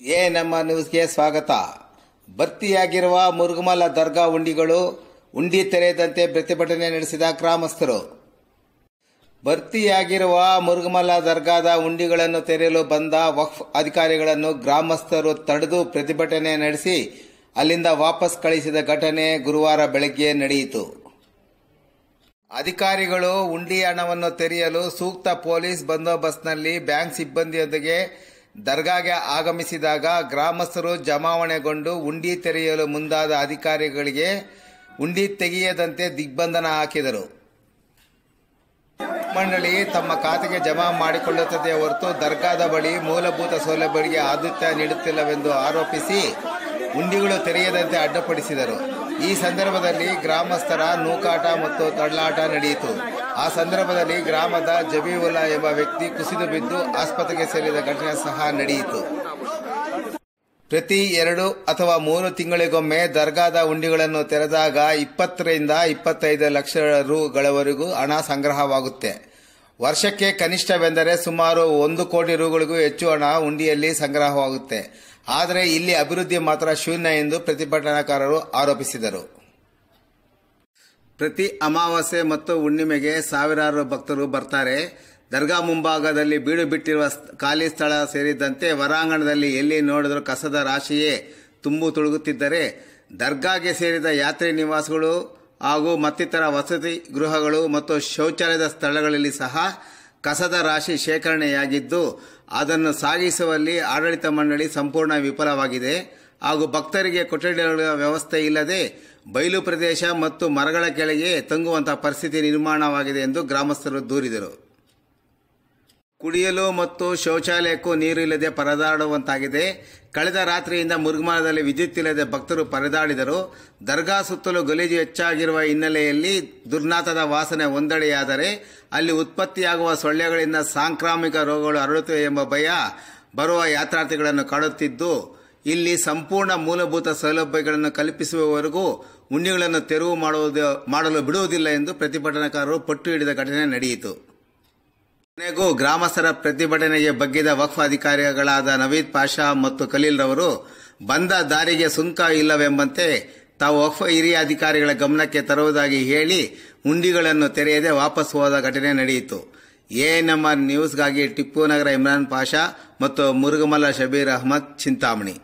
A ನಮ್ಮ ನ್ಯೂಸ್ಗೆ ಸ್ವಾಗತ. ಭರ್ತಿಯಾಗಿರುವ ಮುರುಗಮಲ ದರ್ಗಾ ಉಂಡಿಗಳು ಉಂಡಿ ತೆರೆಯದಂತೆ ಪ್ರತಿಭಟನೆ ನಡೆಸಿದ ಗ್ರಾಮಸ್ಥರು. ಭರ್ತಿಯಾಗಿರುವ ಮುರುಗಮಲ ದರ್ಗಾದ ಉಂಡಿಗಳನ್ನು ತೆರೆಯಲು ಬಂದ ವಕ್ಫ್ ಅಧಿಕಾರಿಗಳನ್ನು ಗ್ರಾಮಸ್ಥರು ತಡೆದು ಪ್ರತಿಭಟನೆ ನಡೆಸಿ ಅಲ್ಲಿಂದ ವಾಪಸ್ ಕಳಿಸಿದ ಘಟನೆ ಗುರುವಾರ ಬೆಳಗ್ಗೆ ನಡೆಯಿತು. ಅಧಿಕಾರಿಗಳು ಉಂಡಿ ಹಣವನ್ನು ತೆರೆಯಲು ಸೂಕ್ತ ಪೊಲೀಸ್ ಬಂದೋಬಸ್ತ್ನಲ್ಲಿ ಬ್ಯಾಂಕ್ ಸಿಬ್ಬಂದಿಯೊಂದಿಗೆ ದರ್ಗಾಗೆ ಆಗಮಿಸಿದಾಗ ಗ್ರಾಮಸ್ಥರು ಜಮಾವಣೆಗೊಂಡು ಉಂಡಿ ತೆರೆಯಲು ಮುಂದಾದ ಅಧಿಕಾರಿಗಳಿಗೆ ಉಂಡಿ ತೆಗೆಯದಂತೆ ದಿಗ್ಬಂಧನ ಹಾಕಿದರು. ಮಂಡಳಿ ತಮ್ಮ ಖಾತೆಗೆ ಜಮಾ ಮಾಡಿಕೊಳ್ಳುತ್ತದೆ ಹೊರತು ದರ್ಗಾದ ಬಳಿ ಮೂಲಭೂತ ಸೌಲಭ್ಯಗಳಿಗೆ ಆದ್ಯತೆ ನೀಡುತ್ತಿಲ್ಲವೆಂದು ಆರೋಪಿಸಿ ಉಂಡಿಗಳು ತೆರೆಯದಂತೆ ಅಡ್ಡಪಡಿಸಿದರು. ಈ ಸಂದರ್ಭದಲ್ಲಿ ಗ್ರಾಮಸ್ಥರ ನೂಕಾಟ ಮತ್ತು ತಳ್ಳಾಟ ನಡೆಯಿತು. ಆ ಸಂದರ್ಭದಲ್ಲಿ ಗ್ರಾಮದ ಜಬೀವುಲ್ಲಾ ಎಂಬ ವ್ಯಕ್ತಿ ಕುಸಿದು ಬಿದ್ದು ಆಸ್ಪತ್ರೆಗೆ ಸೇರಿದ ಘಟನೆ ಸಹ ನಡೆಯಿತು. ಪ್ರತಿ ಎರಡು ಅಥವಾ ಮೂರು ತಿಂಗಳಿಗೊಮ್ಮೆ ದರ್ಗಾದ ಉಂಡಿಗಳನ್ನು ತೆರೆದಾಗ ಇಪ್ಪತ್ತರಿಂದ ಇಪ್ಪತ್ತೈದು ಲಕ್ಷ ರುಗಳವರೆಗೂ ಹಣ ಸಂಗ್ರಹವಾಗುತ್ತೆ. ವರ್ಷಕ್ಕೆ ಕನಿಷ್ಠವೆಂದರೆ ಸುಮಾರು ಒಂದು ಕೋಟಿ ರುಗಳಿಗೂ ಹೆಚ್ಚು ಹಣ ಉಂಡಿಯಲ್ಲಿ ಸಂಗ್ರಹವಾಗುತ್ತೆ. ಆದರೆ ಇಲ್ಲಿ ಅಭಿವೃದ್ಧಿ ಮಾತ್ರ ಶೂನ್ಯ ಎಂದು ಪ್ರತಿಭಟನಾಕಾರರು ಆರೋಪಿಸಿದರು. ಪ್ರತಿ ಅಮಾವಾಸ್ಯೆ ಮತ್ತು ಹುಣ್ಣಿಮೆಗೆ ಸಾವಿರಾರು ಭಕ್ತರು ಬರ್ತಾರೆ. ದರ್ಗಾ ಮುಂಭಾಗದಲ್ಲಿ ಬೀಡು ಬಿಟ್ಟಿರುವ ಖಾಲಿ ಸ್ಥಳ ಸೇರಿದಂತೆ ಹೊರಾಂಗಣದಲ್ಲಿ ಎಲ್ಲಿ ನೋಡಿದರೂ ಕಸದ ರಾಶಿಯೇ ತುಂಬು ತುಳುಗುತ್ತಿದ್ದರೆ, ದರ್ಗಾಗೆ ಸೇರಿದ ಯಾತ್ರಿ ನಿವಾಸಗಳು ಹಾಗೂ ಮತ್ತಿತರ ವಸತಿ ಗೃಹಗಳು ಮತ್ತು ಶೌಚಾಲಯದ ಸ್ಥಳಗಳಲ್ಲಿ ಸಹ ಕಸದ ರಾಶಿ ಶೇಖರಣೆಯಾಗಿದ್ದು, ಅದನ್ನು ಸಾಗಿಸುವಲ್ಲಿ ಆಡಳಿತ ಮಂಡಳಿ ಸಂಪೂರ್ಣ ವಿಫಲವಾಗಿದೆ. ಹಾಗೂ ಭಕ್ತರಿಗೆ ಕೊಠಡಿಗಳ ವ್ಯವಸ್ಥೆ ಇಲ್ಲದೆ ಬಯಲು ಪ್ರದೇಶ ಮತ್ತು ಮರಗಳ ಕೆಳಗೆ ತಂಗುವಂತಹ ಪರಿಸ್ಥಿತಿ ನಿರ್ಮಾಣವಾಗಿದೆ ಎಂದು ಗ್ರಾಮಸ್ಥರು ದೂರಿದರು. ಕುಡಿಯಲು ಮತ್ತು ಶೌಚಾಲಯಕ್ಕೂ ನೀರು ಇಲ್ಲದೆ ಪರದಾಡುವಂತಾಗಿದೆ. ಕಳೆದ ರಾತ್ರಿಯಿಂದ ಮುರುಗಮಲದಲ್ಲಿ ವಿದ್ಯುತ್ ಇಲ್ಲದೆ ಭಕ್ತರು ಪರದಾಡಿದರು. ದರ್ಗಾ ಸುತ್ತಲೂ ಗಲೀಜು ಹೆಚ್ಚಾಗಿರುವ ಹಿನ್ನೆಲೆಯಲ್ಲಿ ದುರ್ನಾಥದ ವಾಸನೆ ಒಂದಡೆಯಾದರೆ ಅಲ್ಲಿ ಉತ್ಪತ್ತಿಯಾಗುವ ಸೊಳ್ಳೆಗಳಿಂದ ಸಾಂಕ್ರಾಮಿಕ ರೋಗಗಳು ಹರಡುತ್ತವೆ ಎಂಬ ಭಯ ಬರುವ ಯಾತ್ರಾರ್ಥಿಗಳನ್ನು ಕಾಡುತ್ತಿದ್ದು ಇಲ್ಲಿ ಸಂಪೂರ್ಣ ಮೂಲಭೂತ ಸೌಲಭ್ಯಗಳನ್ನು ಕಲ್ಪಿಸುವವರೆಗೂ ಉಣ್ಣಿಗಳನ್ನು ತೆರವು ಮಾಡಲು ಬಿಡುವುದಿಲ್ಲ ಎಂದು ಪ್ರತಿಭಟನಾಕಾರರು ಪಟ್ಟು ಹಿಡಿದ ಘಟನೆ ನಡೆಯಿತು. ಕೊನೆಗೂ ಗ್ರಾಮಸ್ಥರ ಪ್ರತಿಭಟನೆಗೆ ಬಗ್ಗಿದ ವಕ್ಫ್ ಅಧಿಕಾರಿಗಳಾದ ನವೀದ್ ಪಾಷಾ ಮತ್ತು ಖಲೀಲ್ ರವರು, ಬಂದ ದಾರಿಗೆ ಸುಂಕ ಇಲ್ಲವೆಂಬಂತೆ ತಾವು ವಕ್ಫ್ ಹಿರಿಯ ಅಧಿಕಾರಿಗಳ ಗಮನಕ್ಕೆ ತರುವುದಾಗಿ ಹೇಳಿ ಉಂಡಿಗಳನ್ನು ತೆರೆಯದೆ ವಾಪಸ್ ಹೋದ ಘಟನೆ ನಡೆಯಿತು. ಎಎನ್ಎಂಆರ್ ನ್ಯೂಸ್ಗಾಗಿ ಟಿಪ್ಪು ನಗರ ಇಮ್ರಾನ್ ಪಾಷಾ ಮತ್ತು ಮುರುಗಮಲ್ಲ ಶಬೀರ್ ಅಹಮದ್ ಚಿಂತಾಮಣಿ.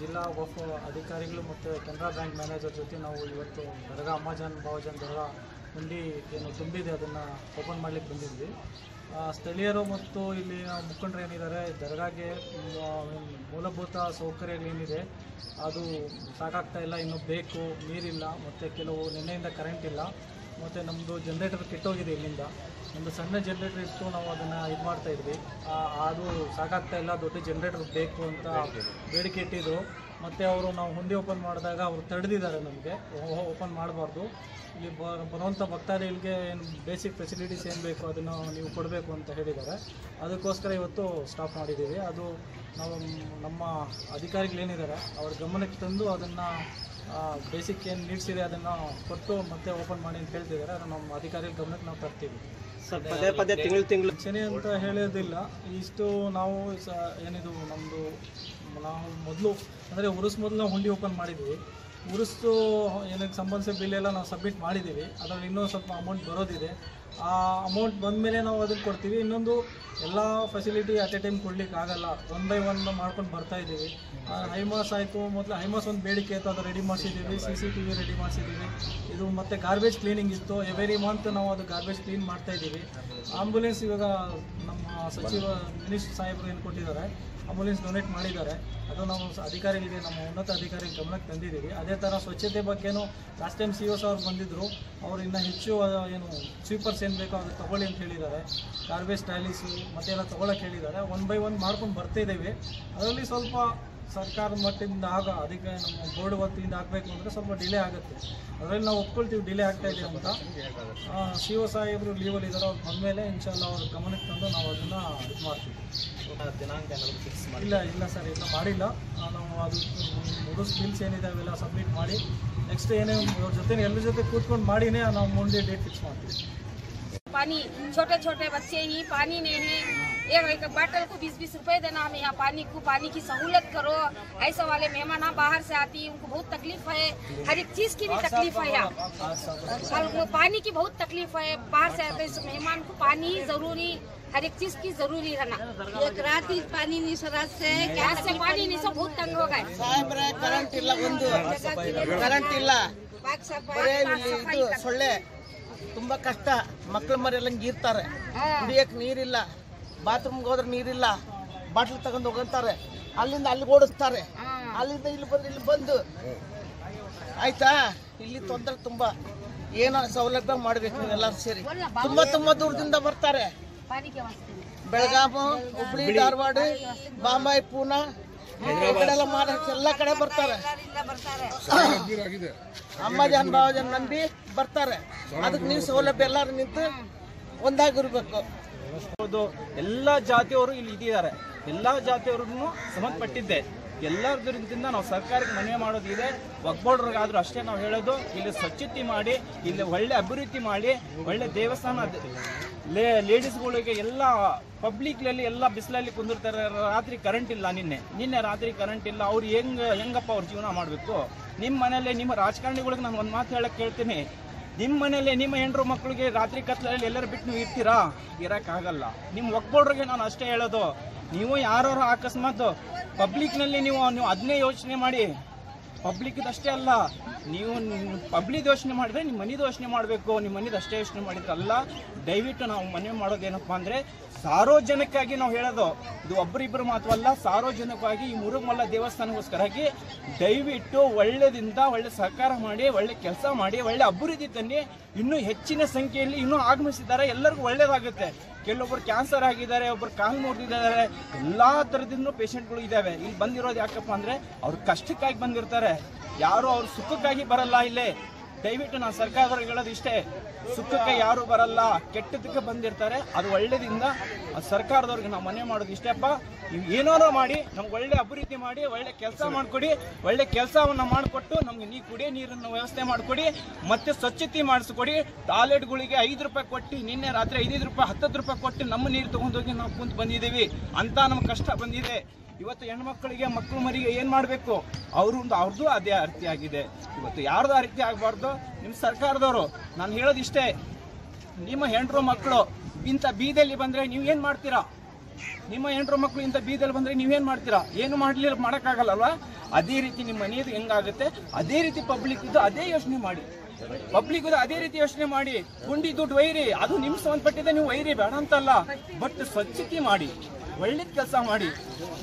ಜಿಲ್ಲಾ ವಫ್ ಅಧಿಕಾರಿಗಳು ಮತ್ತು ಕೆನರಾ ಬ್ಯಾಂಕ್ ಮ್ಯಾನೇಜರ್ ಜೊತೆ ನಾವು ಇವತ್ತು ದರ್ಗಾ ಅಮ್ಮಾಜಾನ್ ಬಾವಜಾನ್ ದರ್ಗಾ ಹುಂಡಿ ಏನು ತುಂಬಿದೆ, ಅದನ್ನು ಓಪನ್ ಮಾಡ್ಲಿಕ್ಕೆ ಬಂದಿದ್ವಿ. ಸ್ಥಳೀಯರು ಮತ್ತು ಇಲ್ಲಿ ಮುಖಂಡರು ಏನಿದ್ದಾರೆ, ದರ್ಗಾಗೆ ಮೂಲಭೂತ ಸೌಕರ್ಯಗಳೇನಿದೆ ಅದು ಸಾಕಾಗ್ತಾ ಇಲ್ಲ, ಇನ್ನು ಬೇಕು, ನೀರಿಲ್ಲ, ಮತ್ತು ಕೆಲವು ನಿನ್ನೆಯಿಂದ ಕರೆಂಟ್ ಇಲ್ಲ. ಮತ್ತು ನಮ್ಮದು ಜನ್ರೇಟರ್ ಕೆಟ್ಟೋಗಿದೆ ಇಲ್ಲಿಂದ. ಒಂದು ಸಣ್ಣ ಜನ್ರೇಟರ್ ಇತ್ತು, ನಾವು ಅದನ್ನು ಇದು ಮಾಡ್ತಾ ಇದ್ವಿ. ಅದು ಸಾಕಾಗ್ತಾ ಇಲ್ಲ, ದೊಡ್ಡ ಜನ್ರೇಟರ್ ಬೇಕು ಅಂತ ಬೇಡಿಕೆ ಇಟ್ಟಿದ್ರು. ಮತ್ತು ಅವರು ನಾವು ಹುಂಡಿ ಓಪನ್ ಮಾಡಿದಾಗ ಅವರು ತಡೆದಿದ್ದಾರೆ ನಮಗೆ. ಓಪನ್ ಮಾಡಬಾರ್ದು. ಇಲ್ಲಿ ಬರುವಂಥ ಭಕ್ತಾದಿಗಳಿಗೆ ಏನು ಬೇಸಿಕ್ ಫೆಸಿಲಿಟೀಸ್ ಏನು ಬೇಕು ಅದನ್ನು ನೀವು ಕೊಡಬೇಕು ಅಂತ ಹೇಳಿದ್ದಾರೆ. ಅದಕ್ಕೋಸ್ಕರ ಇವತ್ತು ಸ್ಟಾಪ್ ಮಾಡಿದ್ದೀವಿ. ಅದು ನಾವು ನಮ್ಮ ಅಧಿಕಾರಿಗಳೇನಿದ್ದಾರೆ, ಅವ್ರ ಗಮನಕ್ಕೆ ತಂದು ಅದನ್ನು ಬೇಸಿಕ್ ಏನು ನೀಡ್ಸ್ ಇದೆ ಅದನ್ನು ಕೊಟ್ಟು ಮತ್ತೆ ಓಪನ್ ಮಾಡಿ ಅಂತ ಹೇಳ್ತಿದ್ದಾರೆ ಅದನ್ನು ನಮ್ಮ ಅಧಿಕಾರಿಗಳ ಗಮನಕ್ಕೆ ನಾವು ತರ್ತೀವಿ. ಸರ್ ಪದೇ ಪದೇ ತಿಂಗಳು ತಿಂಗಳು ರಕ್ಷಣೆ ಅಂತ ಹೇಳೋದಿಲ್ಲ ಇಷ್ಟು ನಾವು ಸ ಏನಿದು ನಮ್ಮದು ನಾವು ಮೊದಲು ಅಂದರೆ ಉರುಸ್ ಮೊದಲು ನಾವು ಹುಂಡಿ ಓಪನ್ ಮಾಡಿದ್ವಿ. ಉರುಸ್ತು ಏನಕ್ಕೆ ಸಂಬಂಧಿಸಿದ ಬಿಲ್ ಎಲ್ಲ ನಾವು ಸಬ್ಮಿಟ್ ಮಾಡಿದ್ದೀವಿ. ಅದರಲ್ಲಿ ಇನ್ನೂ ಸ್ವಲ್ಪ ಅಮೌಂಟ್ ಬರೋದಿದೆ. ಆ ಅಮೌಂಟ್ ಬಂದಮೇಲೆ ನಾವು ಅದಕ್ಕೆ ಕೊಡ್ತೀವಿ. ಇನ್ನೊಂದು ಎಲ್ಲ ಫೆಸಿಲಿಟಿ ಅಟ್ ಎ ಟೈಮ್ ಕೊಡ್ಲಿಕ್ಕೆ ಆಗಲ್ಲ. ಒನ್ ಬೈ ಒನ್ ಮಾಡ್ಕೊಂಡು ಬರ್ತಾ ಇದ್ದೀವಿ. ಹೈಮಾಸ್ ಆಯಿತು. ಮೊದಲು ಹೈಮಾಸ್ ಒಂದು ಬೇಡಿಕೆ ಇತ್ತು. ಅದು ready ಮಾಡಿಸಿದ್ದೀವಿ. C C T V ready ಮಾಡಿಸಿದ್ದೀವಿ. ಇದು ಮತ್ತು ಗಾರ್ಬೇಜ್ ಕ್ಲೀನಿಂಗ್ ಇತ್ತು. ಎವ್ರಿ ಮಂತ್ ನಾವು ಅದು ಗಾರ್ಬೇಜ್ ಕ್ಲೀನ್ ಮಾಡ್ತಾ ಇದ್ದೀವಿ. ಆಂಬುಲೆನ್ಸ್ ಇವಾಗ ನಮ್ಮ ಸಚಿವ ಮಿನಿಸ್ಟರ್ ಸಾಹೇಬರು ಏನು ಕೊಟ್ಟಿದ್ದಾರೆ ಆಂಬುಲೆನ್ಸ್ ಡೊನೇಟ್ ಮಾಡಿದ್ದಾರೆ. ಅದು ನಾವು ಅಧಿಕಾರಿಗಳಿಗೆ, ನಮ್ಮ ಉನ್ನತ ಅಧಿಕಾರಿ ಗಮನಕ್ಕೆ ತಂದಿದ್ದೀವಿ. ಅದೇ ಥರ ಸ್ವಚ್ಛತೆ ಬಗ್ಗೆನೂ ಲಾಸ್ಟ್ ಟೈಮ್ ಸಿ ಎಸ್ ಅವ್ರು ಬಂದಿದ್ದರು ಅವರು ಇನ್ನೂ ಹೆಚ್ಚು ಏನು ಸ್ವೀಪರ್ಸ್ ಏನು ಬೇಕೋ ಅದು ತಗೊಳ್ಳಿ ಅಂತ ಹೇಳಿದ್ದಾರೆ. ಗಾರ್ಬೇಜ್ ಮತ್ತೆ ಮತ್ತೆಲ್ಲ ತೊಗೊಳಕ್ಕೆ ಹೇಳಿದ್ದಾರೆ. ಒನ್ ಬೈ ಒನ್ ಮಾಡ್ಕೊಂಡು ಬರ್ತಾಯಿದ್ದೇವೆ ಅದರಲ್ಲಿ ಸ್ವಲ್ಪ ಸರ್ಕಾರದ ಮಟ್ಟದಿಂದ ಆಗ ಅದಕ್ಕೆ ನಮ್ಮ ಬೋರ್ಡ್ ವತಿಯಿಂದ ಆಗಬೇಕು ಅಂದರೆ ಸ್ವಲ್ಪ ಡಿಲೇ ಆಗುತ್ತೆ. ಅದರಲ್ಲಿ ನಾವು ಒಪ್ಕೊಳ್ತೀವಿ ಡಿಲೇ ಆಗ್ತಾ ಇದೆ ಅಂತ. ಸಿ ಒ ಸಾಹೇಬರು ಲೀವಲ್ಲಿ ಇದ್ದಾರೆ ಅವ್ರು ಬಂದಮೇಲೆ ಇನ್ಶಾಲ್ಲ ಅವ್ರ ಗಮನಕ್ಕೆ ತಂದು ನಾವು ಅದನ್ನು ಇದು ಮಾಡ್ತೀವಿ. ದಿನಾಂಕ ಇಲ್ಲ ಇಲ್ಲ ಸರ್ ಇಲ್ಲ ಮಾಡಿಲ್ಲ. ನಾವು ಅದು ಮುಗಿಸ್ ಸ್ಕಿಲ್ಸ್ ಏನಿದೆ ಅವೆಲ್ಲ ಸಬ್ಮಿಟ್ ಮಾಡಿ ನೆಕ್ಸ್ಟ್ ಏನೇ ಅವ್ರ ಜೊತೆ ಎಲ್ಲರ ಜೊತೆ ಕೂತ್ಕೊಂಡು ಮಾಡಿನೇ ನಾವು ಮುಂದೆ ಡೇಟ್ ಫಿಕ್ಸ್ ಮಾಡ್ತೀವಿ. पानी छोटे छोटे बच्चे ही पानी नहीं है एक एक बॉटल को बीस बीस रुपए देना हमें यहाँ पानी को पानी की सहूलत करो ऐसे वाले मेहमान यहाँ बाहर से आती है उनको बहुत तकलीफ है हर एक चीज की भी तकलीफ है यहाँ और वो पानी की बहुत तकलीफ है बाहर से आते हैं, मेहमान को पानी जरूरी हर एक चीज की जरूरी रहना एक रात ही पानी नहीं सराज से गैस से पानी नहीं सब बहुत तंग हो गए ಸಾಹೇಬ್ರೆ ಕರೆಂಟ್ ಇಲ್ಲ ಒಂದು ಕರೆಂಟ್ ಇಲ್ಲ बाग सफाई ಬರೇ बाग ಇಲ್ಲಿ सफाई ಇದು करना। ಸೊಳ್ಳೆ ತುಂಬಾ ಕಷ್ಟ. ಮಕ್ಳ ಮರೆಯಲ್ಲ ಇರ್ತಾರೆ. ಕುಡಿಯಕ್ಕೆ ನೀರಿಲ್ಲ. ಬಾತ್ರೂಮ್ಗೆ ಹೋದ್ರೆ ನೀರಿಲ್ಲ. ಬಾಟ್ಲ್ ತಗೊಂಡು ಹೋಗಂತಾರೆ. ಅಲ್ಲಿಂದ ಅಲ್ಲಿ ಓಡಿಸ್ತಾರೆ. ಅಲ್ಲಿಂದ ಇಲ್ಲಿ ಬಂದು ಇಲ್ಲಿ ಬಂದು. ಆಯ್ತಾ? ಇಲ್ಲಿ ತೊಂದರೆ ತುಂಬಾ. ಏನೋ ಸೌಲಭ್ಯ ಮಾಡಬೇಕು ಎಲ್ಲರೂ ಸೇರಿ. ತುಂಬಾ ತುಂಬಾ ದೂರದಿಂದ ಬರ್ತಾರೆ. ಬೆಳಗಾವಿ ಹುಬ್ಳಿ ಧಾರವಾಡ ಬಾಂಬಾಯಿ ಪೂನಾ. ಎಲ್ಲ ಮಹಾರಾಷ್ಟ್ರ ಎಲ್ಲ ಕಡೆ ಬರ್ತಾರೆ. ಅಮ್ಮ ಜನ ಭಾವ ಜನ ನಂಬಿ ಬರ್ತಾರೆ. ಅದಕ್ಕೆ ನೀವು ಸೌಲಭ್ಯ ಎಲ್ಲರೂ ನಿಂತು ಒಂದಾಗಿರ್ಬೇಕು. ಹೌದು, ಎಲ್ಲ ಜಾತಿಯವರು ಇಲ್ಲಿ ಇದ್ದಾರೆ ಎಲ್ಲ ಜಾತಿಯವ್ರಿಗೂ ಸಂಬಂಧಪಟ್ಟಿದ್ದೆ ಎಲ್ಲರದ್ರಿಂದ ನಾವು ಸರ್ಕಾರಕ್ಕೆ ಮನವಿ ಮಾಡೋದಿದೆ. ಒಗ್ಬೋಡ್ರಿಗಾದ್ರೂ ಅಷ್ಟೇ ನಾವು ಹೇಳೋದು, ಇಲ್ಲಿ ಸ್ವಚ್ಛತೆ ಮಾಡಿ, ಇಲ್ಲಿ ಒಳ್ಳೆ ಅಭಿವೃದ್ಧಿ ಮಾಡಿ, ಒಳ್ಳೆ ದೇವಸ್ಥಾನ ಲೇ ಲೇಡೀಸ್ಗಳಿಗೆ ಎಲ್ಲ ಪಬ್ಲಿಕ್ನಲ್ಲಿ ಎಲ್ಲ ಬಿಸಿಲಲ್ಲಿ ಕುಂದಿರ್ತಾರೆ. ರಾತ್ರಿ ಕರೆಂಟ್ ಇಲ್ಲ ನಿನ್ನೆ. ನಿನ್ನೆ ರಾತ್ರಿ ಕರೆಂಟ್ ಇಲ್ಲ. ಅವ್ರು ಹೆಂಗ, ಹೆಂಗಪ್ಪ ಅವ್ರ ಜೀವನ ಮಾಡಬೇಕು? ನಿಮ್ಮ ಮನೇಲಿ ನಿಮ್ಮ ರಾಜಕಾರಣಿಗಳಿಗೆ ನಾನು ಒಂದು ಮಾತು ಹೇಳಕ್ಕೆ ಕೇಳ್ತೀನಿ. ನಿಮ್ಮ ಮನೇಲಿ ನಿಮ್ಮ ಹೆಂಡ್ರು ಮಕ್ಕಳಿಗೆ ರಾತ್ರಿ ಕತ್ಲಲ್ಲಿ ಎಲ್ಲರೂ ಬಿಟ್ಟು ನೀವು ಇರ್ತೀರಾ? ಇರೋಕ್ಕಾಗಲ್ಲ. ನಿಮ್ಮ ಒಗ್ಬೋಡ್ರಿಗೆ ನಾನು ಅಷ್ಟೇ ಹೇಳೋದು. ನೀವು ಯಾರು ಅಕಸ್ಮಾತ್ ಪಬ್ಲಿಕ್ನಲ್ಲಿ ನೀವು ನೀವು ಅದನ್ನೇ ಯೋಚನೆ ಮಾಡಿ. ಪಬ್ಲಿಕ್ ಅಷ್ಟೇ ಅಲ್ಲ, ನೀವು ಪಬ್ಲಿಕ್ ಯೋಚನೆ ಮಾಡಿದ್ರೆ ನಿಮ್ಮ ಮನೆದು ಯೋಚನೆ ಮಾಡಬೇಕು, ನಿಮ್ಮ ಮನಿದು ಅಷ್ಟೇ ಯೋಚನೆ ಮಾಡಿದ್ರಲ್ಲ ದಯವಿಟ್ಟು ನಾವು ಮನೆ ಮಾಡೋದೇನಪ್ಪ ಅಂದರೆ ಸಾರ್ವಜನಿಕವಾಗಿ ನಾವು ಹೇಳೋದು ಇದು ಒಬ್ಬರಿಬ್ಬರು ಮಾತ್ರವಲ್ಲ ಸಾರ್ವಜನಿಕವಾಗಿ ಈ ಮುರುಗಮಲ್ಲ ದೇವಸ್ಥಾನಕ್ಕೋಸ್ಕರಾಗಿ ದಯವಿಟ್ಟು ಒಳ್ಳೆದಿಂದ ಒಳ್ಳೆ ಸಹಕಾರ ಮಾಡಿ, ಒಳ್ಳೆ ಕೆಲಸ ಮಾಡಿ, ಒಳ್ಳೆ ಅಭಿವೃದ್ಧಿ ತನ್ನಿ. ಇನ್ನೂ ಹೆಚ್ಚಿನ ಸಂಖ್ಯೆಯಲ್ಲಿ ಇನ್ನೂ ಆಗಮಿಸಿದ್ದಾರೆ. ಎಲ್ಲರಿಗೂ ಒಳ್ಳೆಯದಾಗುತ್ತೆ ಕೆಲವೊಬ್ಬರು ಕ್ಯಾನ್ಸರ್ ಆಗಿದ್ದಾರೆ ಒಬ್ಬರು ಕಾಲು ಮುರಿದಿದ್ದಾರೆ. ಎಲ್ಲ ಥರದಿಂದ ಪೇಷಂಟ್ಗಳು ಇದ್ದಾವೆ. ಇಲ್ಲಿ ಬಂದಿರೋದು ಯಾಕಪ್ಪ ಅಂದರೆ, ಅವ್ರ ಕಷ್ಟಕ್ಕಾಗಿ ಬಂದಿರ್ತಾರೆ. ಯಾರು ಅವ್ರ ಸುಖಕ್ಕಾಗಿ ಬರಲ್ಲ ಇಲ್ಲೇ. ದಯವಿಟ್ಟು ನಾನು ಸರ್ಕಾರದವ್ರಿಗೆ ಹೇಳೋದು ಇಷ್ಟೇ, ಸುಖಕ್ಕೆ ಯಾರು ಬರಲ್ಲ ಕೆಟ್ಟದಕ್ಕೆ ಬಂದಿರ್ತಾರೆ, ಅದು ಒಳ್ಳೇದಿಂದ ಸರ್ಕಾರದವ್ರಿಗೆ ನಾವು ಮನೆ ಮಾಡೋದು ಇಷ್ಟೇಪ್ಪ ನೀವು ಏನಾರು ಮಾಡಿ, ನಮ್ಗೆ ಒಳ್ಳೆ ಅಭಿವೃದ್ಧಿ ಮಾಡಿ, ಒಳ್ಳೆ ಕೆಲಸ ಮಾಡಿಕೊಡಿ, ಒಳ್ಳೆ ಕೆಲಸವನ್ನು ಮಾಡಿಕೊಟ್ಟು ನಮ್ಗೆ ನೀ ಕುಡಿಯೋ ನೀರನ್ನು ವ್ಯವಸ್ಥೆ ಮಾಡಿಕೊಡಿ, ಮತ್ತೆ ಸ್ವಚ್ಛತೆ ಮಾಡಿಸ್ಕೊಡಿ. ಟಾಯ್ಲೆಟ್ಗಳಿಗೆ ಐದು ರೂಪಾಯಿ ಕೊಟ್ಟು, ನಿನ್ನೆ ರಾತ್ರಿ ಐದೈದು ರೂಪಾಯಿ, ಹತ್ತತ್ತು ರೂಪಾಯಿ ಕೊಟ್ಟು ನಮ್ಮ ನೀರು ತೊಗೊಂಡೋಗಿ ನಾವು ಕುಂತು ಬಂದಿದ್ದೀವಿ. ಅಂತ ನಮ್ಗೆ ಕಷ್ಟ ಬಂದಿದೆ. ಇವತ್ತು ಹೆಣ್ಮಕ್ಳಿಗೆ ಮಕ್ಕಳು ಮರಿಗೆ ಏನು ಮಾಡಬೇಕು? ಅವರು ಒಂದು ಅವ್ರದ್ದು ಅದೇ ಅರ್ಥ ಆಗಿದೆ. ಇವತ್ತು ಯಾರ್ದು ರೀತಿ ಆಗಬಾರ್ದು? ನಿಮ್ಮ ಸರ್ಕಾರದವರು. ನಾನು ಹೇಳೋದು ಇಷ್ಟೇ ನಿಮ್ಮ ಹೆಂಡ್ರು ಮಕ್ಕಳು ಇಂಥ ಬೀದಿಯಲ್ಲಿ ಬಂದರೆ ನೀವು ಏನು ಮಾಡ್ತೀರಾ? ನಿಮ್ಮ ಹೆಂಡ್ರು ಮಕ್ಕಳು ಇಂಥ ಬೀದಲ್ಲಿ ಬಂದರೆ ನೀವೇನು ಮಾಡ್ತೀರಾ? ಏನು ಮಾಡಲಿಲ್ಲ ಮಾಡೋಕ್ಕಾಗಲ್ಲಲ್ವಾ? ಅದೇ ರೀತಿ ನಿಮ್ಮ ಮನೆಯದು ಹೆಂಗಾಗುತ್ತೆ? ಅದೇ ರೀತಿ ಪಬ್ಲಿಕ್ ಇದು ಅದೇ ಯೋಚನೆ ಮಾಡಿ. ಪಬ್ಲಿಕ್ ಅದೇ ರೀತಿ ಯೋಚನೆ ಮಾಡಿ. ಗುಂಡಿ ದುಡ್ಡು ವೈರಿ, ಅದು ನಿಮ್ ಸಂಬಂಧಪಟ್ಟಿದೆ ನೀವು ವೈರಿ, ಬೇಡ ಅಂತಲ್ಲ. ಬಟ್ ಸ್ವಚ್ಛತೆ ಮಾಡಿ. ಒಳ್ಳೇದ್ ಕೆಲಸ ಮಾಡಿ.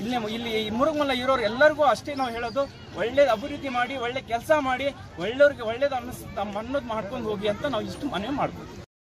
ಇಲ್ಲಿ ಇಲ್ಲಿ ಮುರುಗಮಲ್ಲ ಇರೋರು ಎಲ್ಲರಿಗೂ ಅಷ್ಟೇ ನಾವು ಹೇಳೋದು, ಒಳ್ಳೇದು ಅಭಿವೃದ್ಧಿ ಮಾಡಿ, ಒಳ್ಳೆ ಕೆಲಸ ಮಾಡಿ ಒಳ್ಳೆಯವ್ರಿಗೆ ಒಳ್ಳೇದು ಅನ್ನಿಸ್ ಅನ್ನೋದು ಮಾಡ್ಕೊಂಡು ಹೋಗಿ ಅಂತ ನಾವು ಇಷ್ಟು ಮನವಿ ಮಾಡ್ಬೋದು.